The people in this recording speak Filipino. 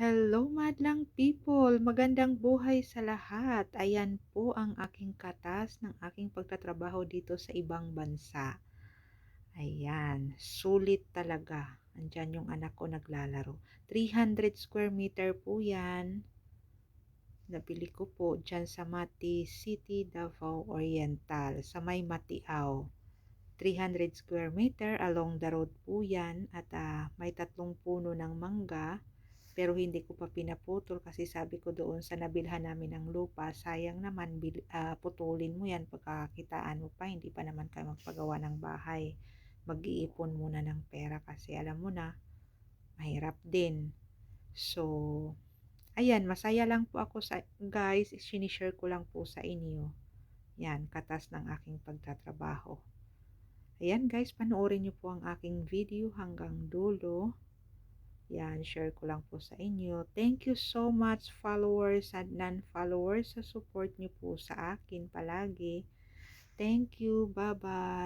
Hello madlang people! Magandang buhay sa lahat. Ayan po ang aking katas ng aking pagtatrabaho dito sa ibang bansa. Ayan, sulit talaga. Andyan yung anak ko naglalaro. 300 square meter po yan. Nabili ko po dyan sa Mati City, Davao Oriental, sa may Matiaw. 300 square meter along the road po yan at uh, may tatlong puno ng mangga pero hindi ko pa pinaputol kasi sabi ko doon sa nabilhan namin ng lupa, sayang naman bil, uh, putulin mo yan pagkakitaan mo pa, hindi pa naman kayo magpagawa ng bahay. Mag-iipon muna ng pera kasi alam mo na, mahirap din. So, ayan, masaya lang po ako sa, guys, sinishare ko lang po sa inyo. Yan, katas ng aking pagtatrabaho. Ayan guys, panoorin niyo po ang aking video hanggang dulo. Yan, share ko lang po sa inyo. Thank you so much followers and non-followers sa support niyo po sa akin palagi. Thank you. Bye-bye.